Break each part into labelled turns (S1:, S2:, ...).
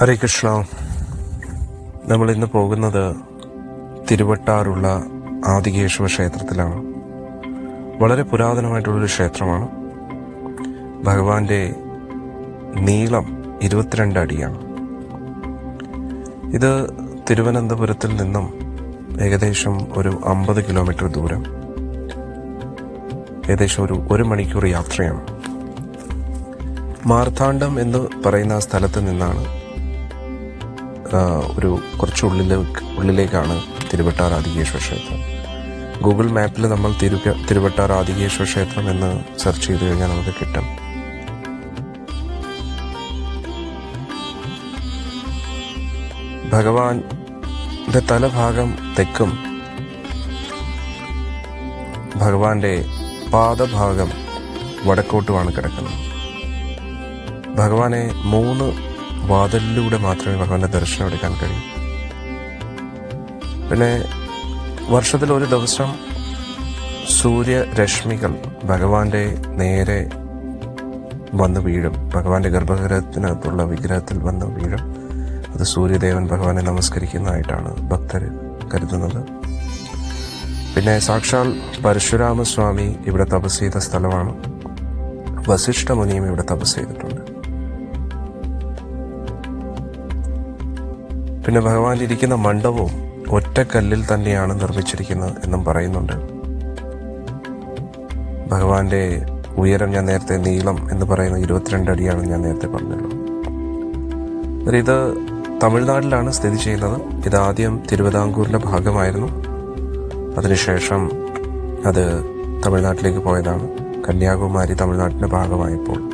S1: ഹരേ കൃഷ്ണ. നമ്മൾ ഇന്ന് പോകുന്നത് തിരുവട്ടാറുള്ള ആദികേശവ ക്ഷേത്രത്തിലാണ്. വളരെ പുരാതനമായിട്ടുള്ളൊരു ക്ഷേത്രമാണ്. ഭഗവാന്റെ നീളം ഇരുപത്തിരണ്ട് അടിയാണ്. ഇത് തിരുവനന്തപുരത്തിൽ നിന്നും ഏകദേശം ഒരു അമ്പത് കിലോമീറ്റർ ദൂരം. ഏകദേശം ഒരു ഒരു മണിക്കൂർ യാത്രയാണ്. മാർത്താണ്ഡം എന്ന് പറയുന്ന സ്ഥലത്ത് നിന്നാണ് ഒരു കുറച്ച് ഉള്ളിലേക്ക് ഉള്ളിലേക്കാണ് തിരുവട്ടാർ ആദികേശ്വര ക്ഷേത്രം. ഗൂഗിൾ മാപ്പിൽ നമ്മൾ തിരു തിരുവട്ടാർ ആദികേശ്വര ക്ഷേത്രം എന്ന് സെർച്ച് ചെയ്ത് കഴിഞ്ഞാൽ നമുക്ക് കിട്ടും. ഭഗവാന്റെ തലഭാഗം തെക്കും. ഭഗവാന്റെ പാദഭാഗം വടക്കോട്ടുമാണ് കിടക്കുന്നത്. ഭഗവാനെ മൂന്ന് വാതിലിലൂടെ മാത്രമേ ഭഗവാന്റെ ദർശനം എടുക്കാൻ കഴിയൂ. പിന്നെ വർഷത്തിൽ ഒരു ദിവസം സൂര്യരശ്മികൾ ഭഗവാന്റെ നേരെ വന്ന് വീഴും. ഭഗവാന്റെ ഗർഭഗ്രഹത്തിനകത്തുള്ള വിഗ്രഹത്തിൽ വന്ന് വീഴും. അത് സൂര്യദേവൻ ഭഗവാനെ നമസ്കരിക്കുന്നതായിട്ടാണ് ഭക്തർ കരുതുന്നത്. പിന്നെ സാക്ഷാൽ പരശുരാമസ്വാമി ഇവിടെ തപസ് ചെയ്ത സ്ഥലമാണ്. വസിഷ്ഠ മുനിയും ഇവിടെ തപസ് ചെയ്തിട്ടുണ്ട് പിന്നെ ഭഗവാൻ ഇരിക്കുന്ന മണ്ഡപവും ഒറ്റക്കല്ലിൽ തന്നെയാണ് നിർമ്മിച്ചിരിക്കുന്നത് എന്നും പറയുന്നുണ്ട്. ഭഗവാന്റെ ഉയരം ഞാൻ നേരത്തെ നീളം എന്ന് പറയുന്ന ഇരുപത്തിരണ്ട് അടിയാണ് ഞാൻ നേരത്തെ പറഞ്ഞത്. ഇത് തമിഴ്നാട്ടിലാണ് സ്ഥിതി ചെയ്യുന്നത്. ഇതാദ്യം തിരുവിതാംകൂറിന്റെ ഭാഗമായിരുന്നു. അതിനുശേഷം അത് തമിഴ്നാട്ടിലേക്ക് പോയതാണ്. കന്യാകുമാരി തമിഴ്നാട്ടിന്റെ ഭാഗമായപ്പോൾ.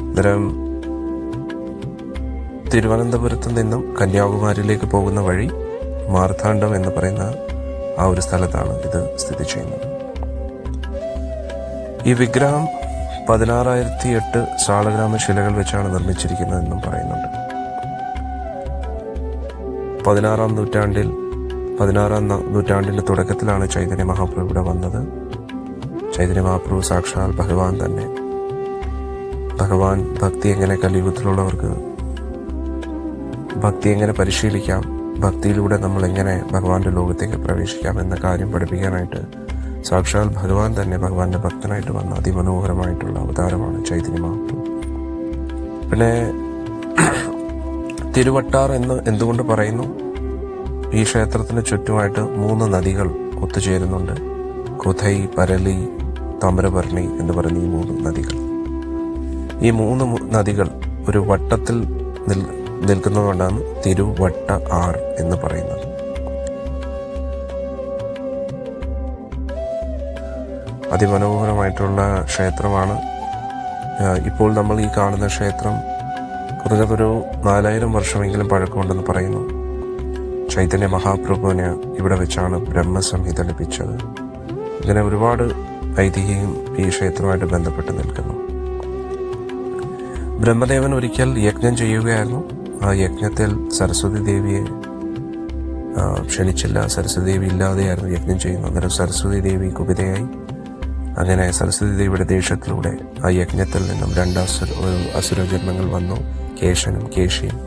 S1: അന്നേരം തിരുവനന്തപുരത്ത് നിന്നും കന്യാകുമാരിയിലേക്ക് പോകുന്ന വഴി മാർത്താണ്ഡം എന്ന് പറയുന്ന ആ ഒരു സ്ഥലത്താണ് ഇത് സ്ഥിതി ചെയ്യുന്നത്. ഈ വിഗ്രഹം പതിനാറായിരത്തി എട്ട് ശാളഗ്രാമ ശിലകൾ വെച്ചാണ് നിർമ്മിച്ചിരിക്കുന്നതെന്നും പറയുന്നുണ്ട്. പതിനാറാം നൂറ്റാണ്ടിൽ പതിനാറാം നൂറ്റാണ്ടിന്റെ തുടക്കത്തിലാണ് ചൈതന്യ മഹാപ്രഭു ഇവിടെ വന്നത്. ചൈതന്യ മഹാപ്രഭു സാക്ഷാൽ ഭഗവാൻ തന്നെ. ഭഗവാൻ ഭക്തി എങ്ങനെ കലിയുഗത്തിലുള്ളവർക്ക് ഭക്തി എങ്ങനെ പരിശീലിക്കാം? ഭക്തിയിലൂടെ നമ്മൾ എങ്ങനെ ഭഗവാന്റെ ലോകത്തേക്ക് പ്രവേശിക്കാം എന്ന കാര്യം പഠിപ്പിക്കാനായിട്ട് സാക്ഷാൽ ഭഗവാൻ തന്നെ ഭഗവാന്റെ ഭക്തനായിട്ട് വന്ന അതിമനോഹരമായിട്ടുള്ള അവതാരമാണ് ചൈതന്യ മഹാപ്രഭു. പിന്നെ തിരുവട്ടാർ എന്ന് എന്തുകൊണ്ട് പറയുന്നു? ഈ ക്ഷേത്രത്തിന് ചുറ്റുമായിട്ട് മൂന്ന് നദികൾ ഒത്തുചേരുന്നുണ്ട്. കുഥൈ പരലി തമരഭരണി എന്ന് പറയുന്ന ഈ മൂന്ന് നദികൾ. ഈ മൂന്ന് നദികൾ ഒരു വട്ടത്തിൽ നിൽ നിൽക്കുന്നതുകൊണ്ടാണ് തിരുവട്ട ആർ എന്ന് പറയുന്നത്. അതിമനോഹരമായിട്ടുള്ള ക്ഷേത്രമാണ്. ഇപ്പോൾ നമ്മൾ ഈ കാണുന്ന ക്ഷേത്രം കുറഞ്ഞതൊരു നാലായിരം വർഷമെങ്കിലും പഴക്കമുണ്ടെന്ന് പറയുന്നു. ചൈതന്യ മഹാപ്രഭുവിന് ഇവിടെ വെച്ചാണ് ബ്രഹ്മസംഹിത ലഭിച്ചത്. ഇങ്ങനെ ഒരുപാട് ഐതിഹ്യം ഈ ക്ഷേത്രമായിട്ട് ബന്ധപ്പെട്ട് നിൽക്കുന്നു. ബ്രഹ്മദേവൻ ഒരിക്കൽ യജ്ഞം ചെയ്യുകയായിരുന്നു. ആ യജ്ഞത്തിൽ സരസ്വതി ദേവിയെ ക്ഷണിച്ചില്ല. സരസ്വതി ദേവി ഇല്ലാതെയായിരുന്നു യജ്ഞം ചെയ്യുന്നത്. അന്നേരം സരസ്വതി ദേവി കുപിതയായി. അങ്ങനെ സരസ്വതി ദേവിയുടെ ദേഷ്യത്തിലൂടെ ആ യജ്ഞത്തിൽ നിന്നും രണ്ട് അസുര അസുര ജന്മങ്ങൾ വന്നു. കേശനും കേശിയും.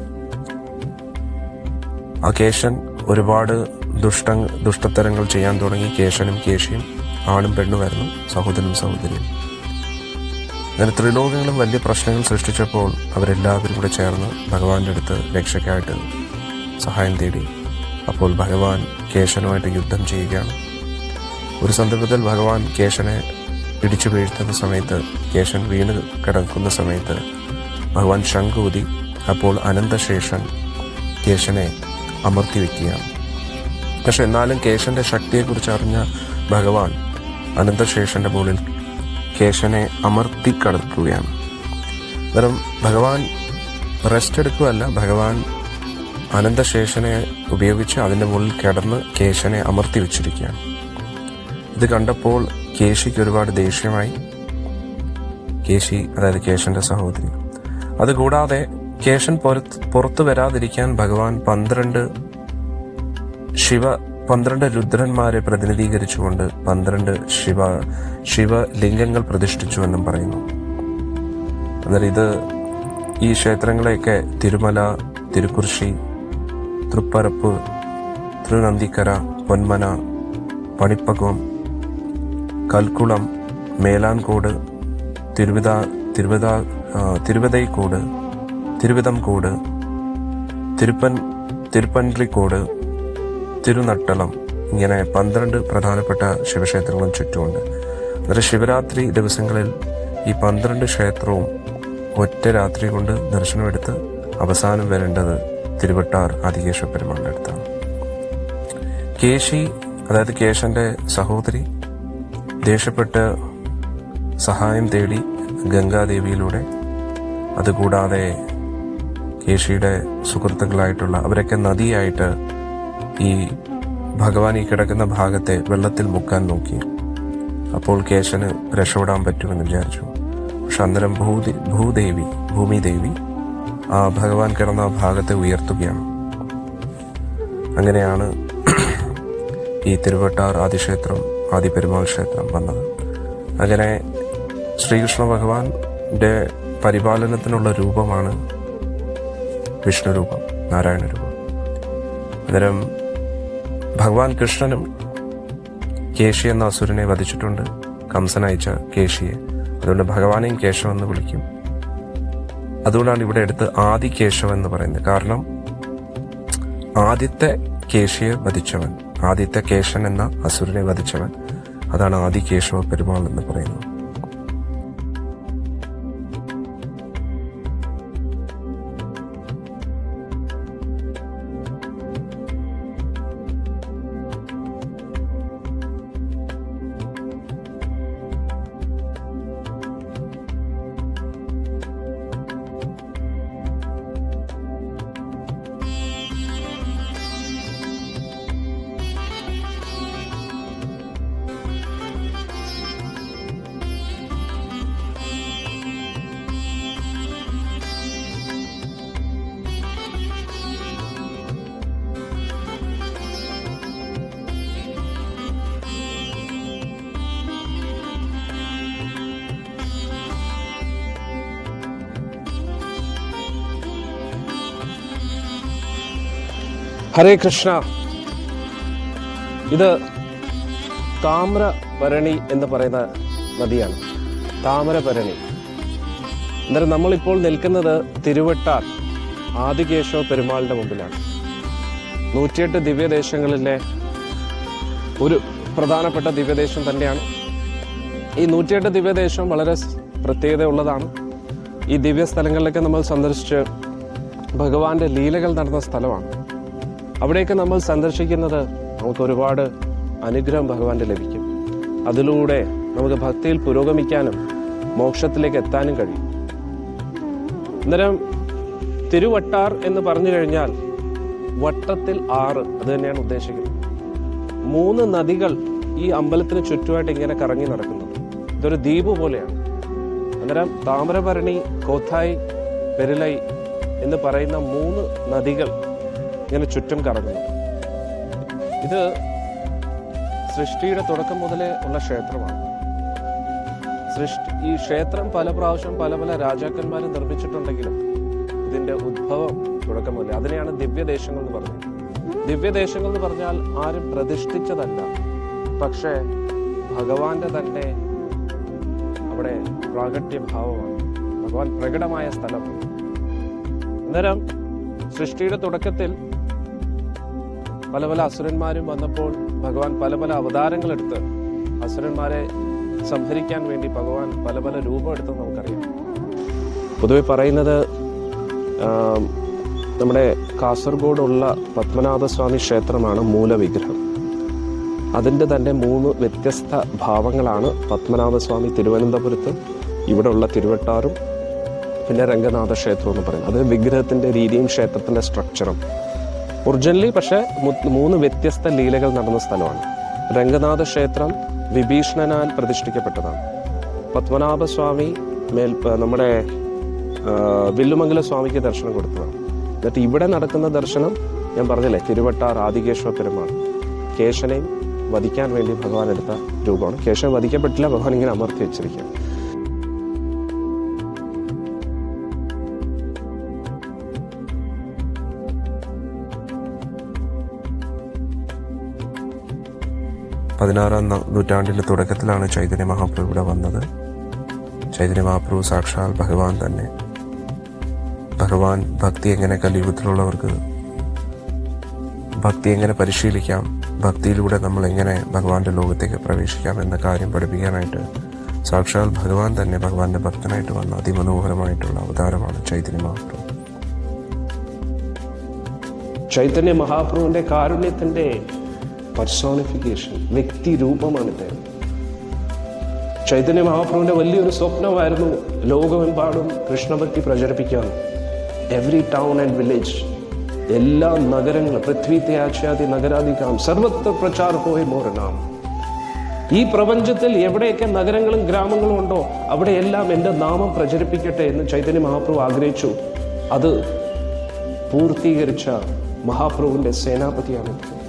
S1: ആ കേശൻ ഒരുപാട് ദുഷ്ട ദുഷ്ടത്തരങ്ങൾ ചെയ്യാൻ തുടങ്ങി. കേശനും കേശിയും ആണും പെണ്ണുമായിരുന്നു സഹോദരനും സഹോദരിയും. അങ്ങനെ ത്രിലോകങ്ങളും വലിയ പ്രശ്നങ്ങൾ സൃഷ്ടിച്ചപ്പോൾ അവരെല്ലാവരും കൂടെ ചേർന്ന് ഭഗവാന്റെ അടുത്ത് രക്ഷയ്ക്കായിട്ട് സഹായം തേടി. അപ്പോൾ ഭഗവാൻ കേശനുമായിട്ട് യുദ്ധം ചെയ്യുകയാണ്. ഒരു സന്ദർഭത്തിൽ ഭഗവാൻ കേശനെ പിടിച്ചു വീഴ്ത്തുന്ന സമയത്ത് കേശൻ വീണ് കിടക്കുന്ന സമയത്ത് ഭഗവാൻ ശംഖൂതി അപ്പോൾ അനന്തശേഷൻ കേശനെ അമർത്തി വയ്ക്കുകയാണ് പക്ഷെ എന്നാലും കേശന്റെ ശക്തിയെക്കുറിച്ച് അറിഞ്ഞ ഭഗവാൻ അനന്തശേഷന്റെ മുകളിൽ കേശനെ അമർത്തി കടക്കുകയാണ് അന്നേരം ഭഗവാൻ റെസ്റ്റ് എടുക്കുകയല്ല ഭഗവാൻ അനന്തശേഷനെ ഉപയോഗിച്ച് അതിന്റെ മുകളിൽ കിടന്ന് കേശനെ അമർത്തി വെച്ചിരിക്കുകയാണ് ഇത് കണ്ടപ്പോൾ കേശിക്ക് ഒരുപാട് ദേഷ്യമായി. കേശി അതായത് കേശന്റെ സഹോദരി. അതുകൂടാതെ കേശൻ പുറത്ത് പുറത്തു വരാതിരിക്കാൻ ഭഗവാൻ പന്ത്രണ്ട് ശിവ പന്ത്രണ്ട് രുദ്രന്മാരെ പ്രതിനിധീകരിച്ചുകൊണ്ട് പന്ത്രണ്ട് ശിവ ശിവലിംഗങ്ങൾ പ്രതിഷ്ഠിച്ചുവെന്നും പറയുന്നു. എന്നാൽ ഇത് ഈ ക്ഷേത്രങ്ങളെയൊക്കെ തിരുമല തിരുക്കുറിശി തൃപ്പരപ്പ് തിരുനന്ദിക്കര പൊന്മന പണിപ്പകം കൽക്കുളം മേലാൻകോട് തിരുവിത തിരുവിത തിരുവിതൈക്കോട് തിരുവിതംകോട് തിരുപ്പൻ തിരുപ്പൻലിക്കോട് തിരുനട്ടളം ഇങ്ങനെ പന്ത്രണ്ട് പ്രധാനപ്പെട്ട ശിവക്ഷേത്രങ്ങളും ചുറ്റുമുണ്ട്. അന്നേരം ശിവരാത്രി ദിവസങ്ങളിൽ ഈ പന്ത്രണ്ട് ക്ഷേത്രവും ഒറ്റ രാത്രി കൊണ്ട് ദർശനമെടുത്ത് അവസാനം വരേണ്ടത് തിരുവട്ടാർ ആദികേശ്വര പെരുമാളിന്റെ അടുത്താണ്. കേശി അതായത് കേശന്റെ സഹോദരി ദേഷ്യപ്പെട്ട് സഹായം തേടി ഗംഗാദേവിയിലൂടെ അതുകൂടാതെ കേശിയുടെ സുഹൃത്തുക്കളായിട്ടുള്ള അവരൊക്കെ നദിയായിട്ട് ഈ ഭഗവാൻ ഈ കിടക്കുന്ന ഭാഗത്തെ വെള്ളത്തിൽ മുക്കാൻ നോക്കി. അപ്പോൾ കേശന് രക്ഷപ്പെടാൻ പറ്റുമെന്ന് വിചാരിച്ചു. പക്ഷെ അന്നേരം ഭൂതി ഭൂദേവി ഭൂമിദേവി ആ ഭഗവാൻ കിടന്ന ഭാഗത്തെ ഉയർത്തുകയാണ്. അങ്ങനെയാണ് ഈ തിരുവട്ടാർ ആദിക്ഷേത്രം ആദിപെരുമാൾ ക്ഷേത്രം വന്നത്. അങ്ങനെ ശ്രീകൃഷ്ണ ഭഗവാന്റെ പരിപാലനത്തിനുള്ള രൂപമാണ് വിഷ്ണുരൂപം നാരായണ രൂപം അന്നേരം ഭഗവാൻ കൃഷ്ണനും കേശി എന്ന അസുരനെ വധിച്ചിട്ടുണ്ട്. കംസൻ അയച്ച കേശിയെ. അതുകൊണ്ട് ഭഗവാനെയും കേശവം എന്ന് വിളിക്കും. അതുകൊണ്ടാണ് ഇവിടെ എടുത്ത് ആദി കേശവൻ എന്ന് പറയുന്നത്. കാരണം ആദ്യത്തെ കേശിയെ വധിച്ചവൻ ആദ്യത്തെ കേശൻ എന്ന അസുരനെ വധിച്ചവൻ. അതാണ് ആദി കേശവ പെരുമാൾ എന്ന് പറയുന്നത്. ഹരേ കൃഷ്ണ. ഇത് താമ്രഭരണി എന്ന് പറയുന്ന നദിയാണ്. താമരഭരണി. അന്നേരം നമ്മളിപ്പോൾ നിൽക്കുന്നത് തിരുവട്ടാർ ആദികേശവ പെരുമാളിന്റെ മുമ്പിലാണ്. നൂറ്റിയെട്ട് ദിവ്യദേശങ്ങളിലെ ഒരു പ്രധാനപ്പെട്ട ദിവ്യദേശം തന്നെയാണ്. ഈ നൂറ്റിയെട്ട് ദിവ്യദേശം വളരെ പ്രത്യേകത പ്രത്യേകതയുള്ളതാണ്. ഈ ദിവ്യ സ്ഥലങ്ങളിലൊക്കെ നമ്മൾ സന്ദർശിച്ച് ഭഗവാന്റെ ലീലകൾ നടന്ന സ്ഥലമാണ്. അവിടെയൊക്കെ നമ്മൾ സന്ദർശിക്കുന്നത് നമുക്ക് ഒരുപാട് അനുഗ്രഹം ഭഗവാന്റെ ലഭിക്കും. അതിലൂടെ നമുക്ക് ഭക്തിയിൽ പുരോഗമിക്കാനും മോക്ഷത്തിലേക്ക് എത്താനും കഴിയും. അന്നേരം തിരുവട്ടാർ എന്ന് പറഞ്ഞു കഴിഞ്ഞാൽ വട്ടത്തിൽ ആറ് അത് തന്നെയാണ് ഉദ്ദേശിക്കുന്നത്. മൂന്ന് നദികൾ ഈ അമ്പലത്തിന് ചുറ്റുമായിട്ട് ഇങ്ങനെ കറങ്ങി നടക്കുന്നത്. ഇതൊരു ദ്വീപ് പോലെയാണ്. അന്നേരം താമരഭരണി കോത്തായ് പെരുലൈ എന്ന് പറയുന്ന മൂന്ന് നദികൾ ഇങ്ങനെ ചുറ്റും കറങ്ങുന്നു. ഇത് സൃഷ്ടിയുടെ തുടക്കം മുതലേ ഉള്ള ക്ഷേത്രമാണ്. സൃഷ്ടി ഈ ക്ഷേത്രം പല പ്രാവശ്യം പല പല രാജാക്കന്മാർ നിർമ്മിച്ചിട്ടുണ്ടെങ്കിലും ഇതിന്റെ ഉദ്ഭവം തുടക്കം മുതലേ അതിനെയാണ് ദിവ്യദേശങ്ങൾ എന്ന് പറഞ്ഞത്. ദിവ്യദേശങ്ങൾ എന്ന് പറഞ്ഞാൽ ആരും പ്രതിഷ്ഠിച്ചതല്ല. പക്ഷേ ഭഗവാന്റെ തന്നെ അവിടെ പ്രാഗട്യഭാവമാണ്. ഭഗവാൻ പ്രകടമായ സ്ഥലമാണ് അന്നേരം സൃഷ്ടിയുടെ തുടക്കത്തിൽ പല പല അസുരന്മാരും വന്നപ്പോൾ ഭഗവാൻ പല പല അവതാരങ്ങൾ എടുത്ത് അസുരന്മാരെ സംഹരിക്കാൻ വേണ്ടി ഭഗവാൻ പല പല രൂപം എടുത്തെന്ന് നമുക്കറിയാം. പൊതുവെ പറയുന്നത് നമ്മുടെ കാസർഗോഡുള്ള പത്മനാഭസ്വാമി ക്ഷേത്രമാണ് മൂലവിഗ്രഹം. അതിന്റെ തന്നെ മൂന്ന് വ്യത്യസ്ത ഭാവങ്ങളാണ് പത്മനാഭസ്വാമി തിരുവനന്തപുരത്തും ഇവിടെ ഉള്ള തിരുവട്ടാറും പിന്നെ രംഗനാഥ ക്ഷേത്രം എന്ന് പറയുന്നത്. അത് വിഗ്രഹത്തിന്റെ രീതിയും ക്ഷേത്രത്തിന്റെ സ്ട്രക്ചറും ഒറിജിനലി പക്ഷേ മൂന്ന് വ്യത്യസ്ത ലീലകൾ നടന്ന സ്ഥലമാണ്. രംഗനാഥ ക്ഷേത്രം വിഭീഷണനാൽ പ്രതിഷ്ഠിക്കപ്പെട്ടതാണ്. പത്മനാഭസ്വാമി മേൽ നമ്മുടെ വില്ലുമംഗല സ്വാമിക്ക് ദർശനം കൊടുത്തതാണ്. എന്നിട്ട് ഇവിടെ നടക്കുന്ന ദർശനം ഞാൻ പറഞ്ഞില്ലേ തിരുവട്ടാർ ആദികേശ്വര പെരുമാൾ. കേശനെയും വധിക്കാൻ വേണ്ടി ഭഗവാൻ എടുത്ത രൂപമാണ്. കേശവൻ വധിക്കപ്പെട്ടില്ല ഭഗവാൻ ഇങ്ങനെ അമർത്തി വെച്ചിരിക്കുക പതിനാറാം നൂറ്റാണ്ടിന്റെ തുടക്കത്തിലാണ് ചൈതന്യ മഹാപ്രഭു ഇവിടെ വന്നത്. ചൈതന്യ മഹാപ്രഭു സാക്ഷാൽ ഭഗവാൻ തന്നെ. ഭഗവാൻ ഭക്തി എങ്ങനെ കലിയുഗത്തിലുള്ളവർക്ക് ഭക്തി എങ്ങനെ പരിശീലിക്കാം ഭക്തിയിലൂടെ നമ്മൾ എങ്ങനെ ഭഗവാന്റെ ലോകത്തേക്ക് പ്രവേശിക്കാം എന്ന കാര്യം പഠിപ്പിക്കാനായിട്ട് സാക്ഷാൽ ഭഗവാൻ തന്നെ ഭഗവാന്റെ ഭക്തനായിട്ട് വന്ന അതിമനോഹരമായിട്ടുള്ള അവതാരമാണ് ചൈതന്യ മഹാപ്രഭു.
S2: ചൈതന്യ മഹാപ്രഭുവിന്റെ കാരുണ്യത്തിന്റെ പർസോണിഫിക്കേഷൻ വ്യക്തി രൂപമാണ് ഇദ്ദേഹം. ചൈതന്യ മഹാപ്രഭുവിന്റെ വലിയൊരു സ്വപ്നമായിരുന്നു ലോകമെമ്പാടും കൃഷ്ണഭക്തി പ്രചരിപ്പിക്കാൻ. എവറി ടൗൺ ആൻഡ് വില്ലേജ് എല്ലാ നഗരങ്ങളും പൃഥ്വി ത്യാച്യാദി നഗരാധികാം സർവത്ര പ്രചാർ പോയി മോറനാം ഈ പ്രപഞ്ചത്തിൽ എവിടെയൊക്കെ നഗരങ്ങളും ഗ്രാമങ്ങളും ഉണ്ടോ അവിടെയെല്ലാം എന്റെ നാമം പ്രചരിപ്പിക്കട്ടെ എന്ന് ചൈതന്യ മഹാപ്രഭു ആഗ്രഹിച്ചു. അത് പൂർത്തീകരിച്ച മഹാപ്രഭുവിന്റെ സേനാപതിയാണ്. ഇദ്ദേഹം.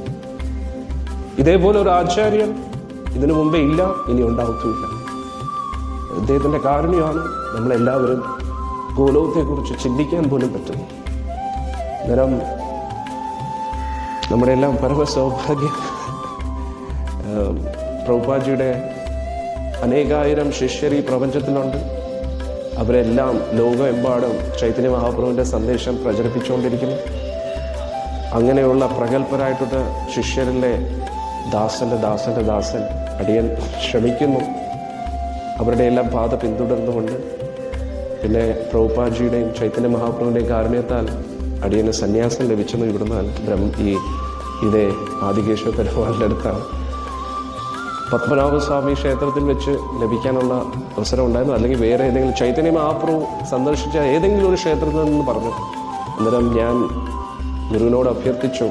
S2: ഇതേപോലെ ഒരു ആചാര്യൻ ഇതിനു മുമ്പേ ഇല്ല ഇനി ഉണ്ടാവത്തുമില്ല. അദ്ദേഹത്തിന്റെ കാരുണ്യമാണ് നമ്മളെല്ലാവരും ഗോലോകത്തെക്കുറിച്ച് ചിന്തിക്കാൻ പോലും പറ്റുന്നു അന്നേരം നമ്മുടെ എല്ലാം പരമ സൗഭാഗ്യ പ്രഭുപാജിയുടെ അനേകായിരം ശിഷ്യർ ഈ പ്രപഞ്ചത്തിലുണ്ട്. അവരെല്ലാം ലോകമെമ്പാടും ചൈതന്യ മഹാപ്രഭുവിന്റെ സന്ദേശം പ്രചരിപ്പിച്ചുകൊണ്ടിരിക്കുന്നു. അങ്ങനെയുള്ള പ്രഗത്ഭരായിട്ടുള്ള ശിഷ്യരിലെ ദാസന്റെ ദാസന്റെ ദാസൻ. അടിയൻ ശ്രമിക്കുന്നു. അവരുടെ എല്ലാം പാത പിന്തുടർന്നുകൊണ്ട് പിന്നെ പ്രഭുപാജിയുടെയും ചൈതന്യ മഹാപ്രഭുവിന്റെയും കാരണത്താൽ അടിയന് സന്യാസം ലഭിച്ചെന്ന് ഇവിടുന്ന് ബ്രഹ്മ ഈ ഇതേ ആദികേശ്വര പെരുമാളിന്റെ അടുത്താണ്. പത്മനാഭസ്വാമി ക്ഷേത്രത്തിൽ വെച്ച് ലഭിക്കാനുള്ള അവസരം ഉണ്ടായിരുന്നു. അല്ലെങ്കിൽ വേറെ ഏതെങ്കിലും ചൈതന്യ മഹാപ്രഭു സന്ദർശിച്ച ഏതെങ്കിലും ഒരു ക്ഷേത്രത്തിൽ നിന്ന് പറഞ്ഞു. അന്നേരം ഞാൻ ഗുരുവിനോട് അഭ്യർത്ഥിച്ചു.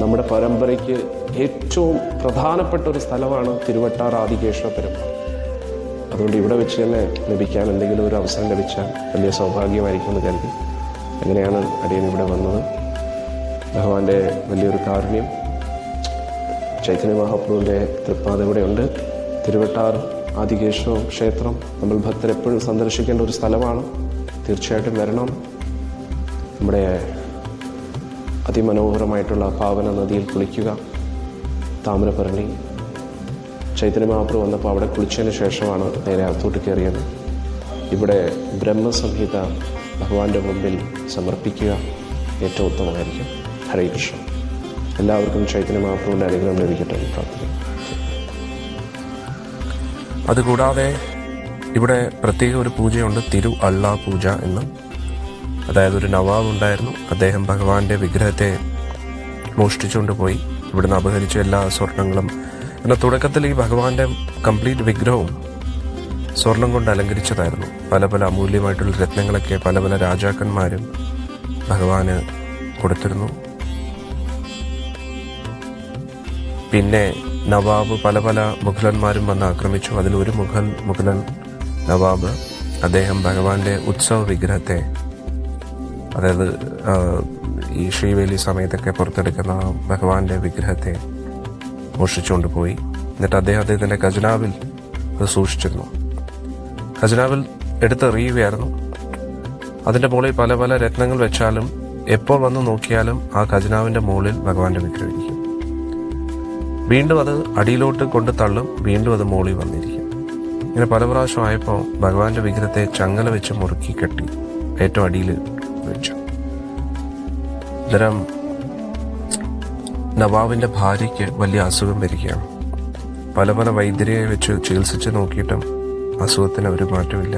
S2: നമ്മുടെ പരമ്പരയ്ക്ക് ഏറ്റവും പ്രധാനപ്പെട്ട ഒരു സ്ഥലമാണ് തിരുവട്ടാർ ആദികേശ്വര പെരുമാൾ അതുകൊണ്ട് ഇവിടെ വെച്ച് തന്നെ ലഭിക്കാൻ എന്തെങ്കിലും ഒരു അവസരം ലഭിച്ചാൽ വലിയ സൗഭാഗ്യമായിരിക്കും എന്ന് കരുതി. അങ്ങനെയാണ് അടിയൻ ഇവിടെ വന്നത്. ഭഗവാന്റെ വലിയൊരു കാരുണ്യം. ചൈതന്യ മഹാപ്രഭുവിന്റെ തൃപ്പാത ഇവിടെയുണ്ട് തിരുവട്ടാർ ആദികേശ്വര ക്ഷേത്രം നമ്മൾ ഭക്തരെപ്പോഴും സന്ദർശിക്കേണ്ട ഒരു സ്ഥലമാണ്. തീർച്ചയായിട്ടും വരണം. നമ്മുടെ അതിമനോഹരമായിട്ടുള്ള പാവന നദിയിൽ കുളിക്കുക. താമരപ്പറണി ചൈതന്യ മഹാപ്രഭു വന്നപ്പോൾ അവിടെ കുളിച്ചതിന് ശേഷമാണ് നേരെ അകത്തോട്ട് കയറിയത്. ഇവിടെ ബ്രഹ്മസംഹിത ഭഗവാന്റെ മുമ്പിൽ സമർപ്പിക്കുക ഏറ്റവും ഉത്തമമായിരിക്കും. ഹരേ കൃഷ്ണ. എല്ലാവർക്കും ചൈതന്യ മഹാപ്രഭുവിന്റെ അനുഗ്രഹം ലഭിക്കട്ടെ പ്രാർത്ഥിക്കും
S1: അതുകൂടാതെ ഇവിടെ പ്രത്യേക ഒരു പൂജയുണ്ട് തിരു അള്ളാ പൂജ എന്ന്. അതായത് ഒരു നവാബ് ഉണ്ടായിരുന്നു. അദ്ദേഹം ഭഗവാന്റെ വിഗ്രഹത്തെ മോഷ്ടിച്ചുകൊണ്ട് പോയി. ഇവിടുന്ന് അപഹരിച്ച എല്ലാ സ്വർണങ്ങളും. എന്നാൽ തുടക്കത്തിൽ ഈ ഭഗവാന്റെ കംപ്ലീറ്റ് വിഗ്രഹവും സ്വർണം കൊണ്ട് അലങ്കരിച്ചതായിരുന്നു. പല പല അമൂല്യമായിട്ടുള്ള രത്നങ്ങളൊക്കെ പല പല രാജാക്കന്മാരും ഭഗവാന് കൊടുത്തിരുന്നു. പിന്നെ നവാബ് പല പല മുഗളന്മാരും വന്ന് ആക്രമിച്ചു. അതിൽ ഒരു മുഗൾ നവാബ് അദ്ദേഹം ഭഗവാന്റെ ഉത്സവ വിഗ്രഹത്തെ അതായത് ഈ ശ്രീവേലി സമയത്തൊക്കെ പുറത്തെടുക്കുന്ന ഭഗവാന്റെ വിഗ്രഹത്തെ മോഷിച്ചുകൊണ്ട് പോയി. എന്നിട്ട് അദ്ദേഹം അദ്ദേഹത്തിന്റെ ഖജനാവിൽ അത് സൂക്ഷിച്ചിരുന്നു. ഖജനാവിൽ എടുത്തെറിയുകയായിരുന്നു. അതിന്റെ മുകളിൽ പല പല രത്നങ്ങൾ വെച്ചാലും എപ്പോൾ വന്ന് നോക്കിയാലും ആ ഖജനാവിന്റെ മുകളിൽ ഭഗവാന്റെ വിഗ്രഹം ഇരിക്കും വീണ്ടും അത് അടിയിലോട്ട് കൊണ്ട് തള്ളും വീണ്ടും അത് മുകളിൽ വന്നിരിക്കും. ഇങ്ങനെ പല പ്രാവശ്യം ആയപ്പോൾ ഭഗവാന്റെ വിഗ്രഹത്തെ ചങ്ങല വെച്ച് മുറുക്കി കെട്ടി ഏറ്റവും അടിയിൽ അന്നേരം നവാബിന്റെ ഭാര്യയ്ക്ക് വലിയ അസുഖം വരികയാണ്. പല പല വൈദ്യരെ വെച്ച് ചികിത്സിച്ച് നോക്കിയിട്ടും അസുഖത്തിന് ഒരു മാറ്റമില്ല.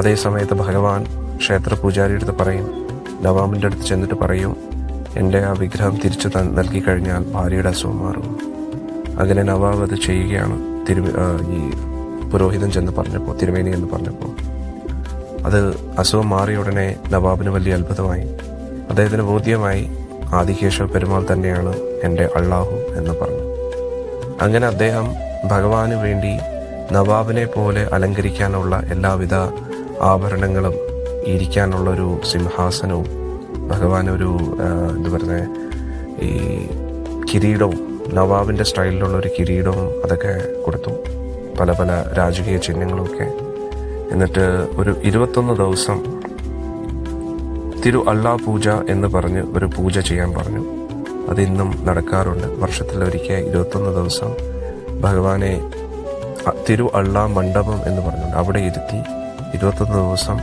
S1: അതേസമയത്ത് ഭഗവാൻ ക്ഷേത്ര പൂജാരിയുടെ അടുത്ത് പറയും നവാമിന്റെ അടുത്ത് ചെന്നിട്ട് പറയും എന്റെ ആ വിഗ്രഹം തിരിച്ചു നൽകി കഴിഞ്ഞാൽ ഭാര്യയുടെ അസുഖം മാറും. അങ്ങനെ നവാബ് അത് ചെയ്യുകയാണ് തിരു ഈ പുരോഹിതൻ ചെന്ന് പറഞ്ഞപ്പോൾ തിരുമേനി എന്ന് പറഞ്ഞപ്പോൾ. അത് അസുഖം മാറിയ ഉടനെ നവാബിന് വലിയ അത്ഭുതമായി. അദ്ദേഹത്തിന് ബോധ്യമായി ആദികേശവ പെരുമാൾ തന്നെയാണ് എന്റെ അള്ളാഹു എന്ന് പറഞ്ഞു. അങ്ങനെ അദ്ദേഹം ഭഗവാന് വേണ്ടി നവാബിനെ പോലെ അലങ്കരിക്കാനുള്ള എല്ലാവിധ ആഭരണങ്ങളും ഇരിക്കാനുള്ളൊരു സിംഹാസനവും ഭഗവാൻ ഒരു എന്താ പറയുന്നത് ഈ കിരീടവും നവാബിന്റെ സ്റ്റൈലിലുള്ള ഒരു കിരീടവും അതൊക്കെ കൊടുത്തു. പല പല രാജകീയ ചിഹ്നങ്ങളൊക്കെ. എന്നിട്ട് ഒരു ഇരുപത്തൊന്ന് ദിവസം തിരു അള്ളാ പൂജ എന്ന് പറഞ്ഞ് ഒരു പൂജ ചെയ്യാൻ പറഞ്ഞു. അതിന്നും നടക്കാറുണ്ട്. വർഷത്തിൽ വർഷത്തിലൊരിക്കൽ ഇരുപത്തൊന്ന് ദിവസം ഭഗവാനെ തിരു അള്ളാ മണ്ഡപം എന്ന് പറഞ്ഞുണ്ട് അവിടെ ഇരുത്തി ഇരുപത്തൊന്ന് ദിവസം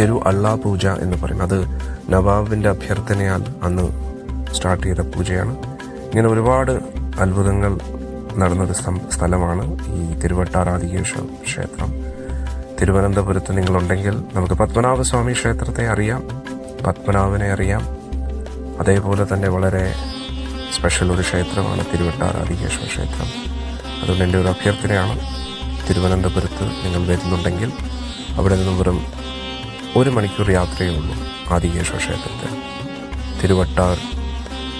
S1: തിരു അള്ളാ പൂജ എന്ന് പറയും അത് നവാബിന്റെ അഭ്യർത്ഥനയാൽ അന്ന് സ്റ്റാർട്ട് ചെയ്ത പൂജയാണ്. ഇങ്ങനെ ഒരുപാട് അത്ഭുതങ്ങൾ നടന്നൊരു സ്ഥം- സ്ഥലമാണ് ഈ തിരുവട്ടാറാദികേശ്വര ക്ഷേത്രം. തിരുവനന്തപുരത്ത് നിങ്ങളുണ്ടെങ്കിൽ നമുക്ക് പത്മനാഭസ്വാമി ക്ഷേത്രത്തെ അറിയാം. പത്മനാഭനെ അറിയാം. അതേപോലെ തന്നെ വളരെ സ്പെഷ്യൽ ഒരു ക്ഷേത്രമാണ് തിരുവട്ടാർ ആദികേശ്വര ക്ഷേത്രം. അതുകൊണ്ട് എന്റെ ഒരു അഭ്യർത്ഥനയാണ് തിരുവനന്തപുരത്ത് നിങ്ങൾ വരുന്നുണ്ടെങ്കിൽ അവിടെ നിന്നും വെറും ഒരു മണിക്കൂർ യാത്രയേ ഉള്ളൂ ആദികേശ്വര ക്ഷേത്രത്തിൽ. തിരുവട്ടാർ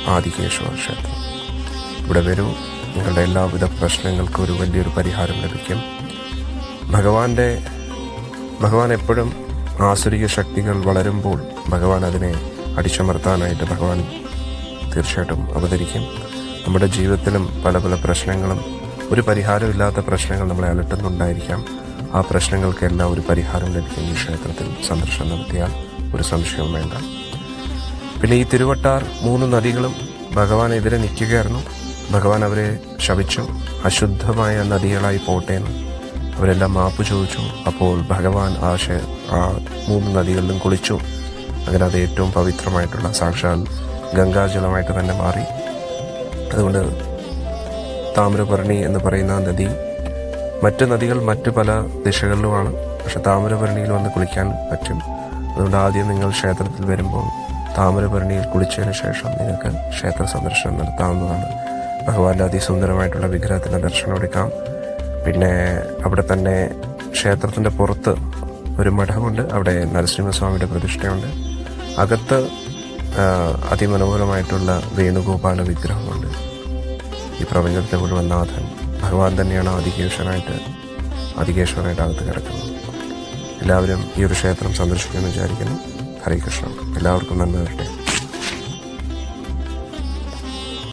S1: ആദികേശ്വര ക്ഷേത്രം. ഇവിടെ വരൂ നിങ്ങളുടെ എല്ലാവിധ പ്രശ്നങ്ങൾക്കും ഒരു വലിയൊരു പരിഹാരം ലഭിക്കും. ഭഗവാന്റെ ഭഗവാൻ എപ്പോഴും ആസുരിക ശക്തികൾ വളരുമ്പോൾ ഭഗവാൻ അതിനെ അടിച്ചമർത്താനായിട്ട് ഭഗവാൻ തീർച്ചയായിട്ടും അവതരിക്കും. നമ്മുടെ ജീവിതത്തിലും പല പല പ്രശ്നങ്ങളും ഒരു പരിഹാരമില്ലാത്ത പ്രശ്നങ്ങൾ നമ്മളെ അലട്ടുന്നുണ്ടായിരിക്കാം. ആ പ്രശ്നങ്ങൾക്കെല്ലാം ഒരു പരിഹാരം ലഭിക്കും ഈ ക്ഷേത്രത്തിൽ. സന്ദർശനം നടത്തിയാൽ ഒരു സംശയവും വേണ്ട. പിന്നെ ഈ തിരുവട്ടാർ മൂന്ന് നദികളും ഭഗവാനെതിരെ നിൽക്കുകയായിരുന്നു. ഭഗവാൻ അവരെ ശപിച്ചു. അശുദ്ധമായ നദികളായി പോട്ടെ എന്ന് അവരെല്ലാം മാപ്പ് ചോദിച്ചു. അപ്പോൾ ഭഗവാൻ ആ ആ മൂന്ന് നദികളിലും കുളിച്ചു. അങ്ങനെ അത് ഏറ്റവും പവിത്രമായിട്ടുള്ള സാക്ഷാൽ ഗംഗാജലമായിട്ട് തന്നെ മാറി. അതുകൊണ്ട് താമ്രപർണി എന്ന് പറയുന്ന നദി മറ്റ് നദികൾ മറ്റ് പല ദിശകളിലുമാണ്. പക്ഷെ താമരഭരണിയിൽ വന്ന് കുളിക്കാൻ പറ്റും. അതുകൊണ്ട് ആദ്യം നിങ്ങൾ ക്ഷേത്രത്തിൽ വരുമ്പോൾ താമരഭരണിയിൽ കുളിച്ചതിന് ശേഷം നിങ്ങൾക്ക് ക്ഷേത്ര സന്ദർശനം നടത്താവുന്നതാണ്. ഭഗവാന്റെ അതിസുന്ദരമായിട്ടുള്ള വിഗ്രഹത്തിന്റെ ദർശനം എടുക്കാം. പിന്നെ തന്നെ ക്ഷേത്രത്തിന്റെ പുറത്ത് ഒരു മഠമുണ്ട്. അവിടെ നരസിംഹസ്വാമിയുടെ പ്രതിഷ്ഠയുണ്ട്. അകത്ത് അതിമനോഹരമായിട്ടുള്ള വേണുഗോപാല വിഗ്രഹമുണ്ട്. ഈ പ്രപഞ്ചത്തെ മുഴുവൻ നാഥൻ ഭഗവാൻ തന്നെയാണ് അധികേശനായിട്ട് ആദികേശ്വരനായിട്ട് അകത്ത് കിടക്കുന്നത്. എല്ലാവരും ഈ ഒരു ക്ഷേത്രം സന്ദർശിക്കുമെന്ന് വിചാരിക്കുന്നു. ഹരേ കൃഷ്ണ. എല്ലാവർക്കും നന്മ വരട്ടെ.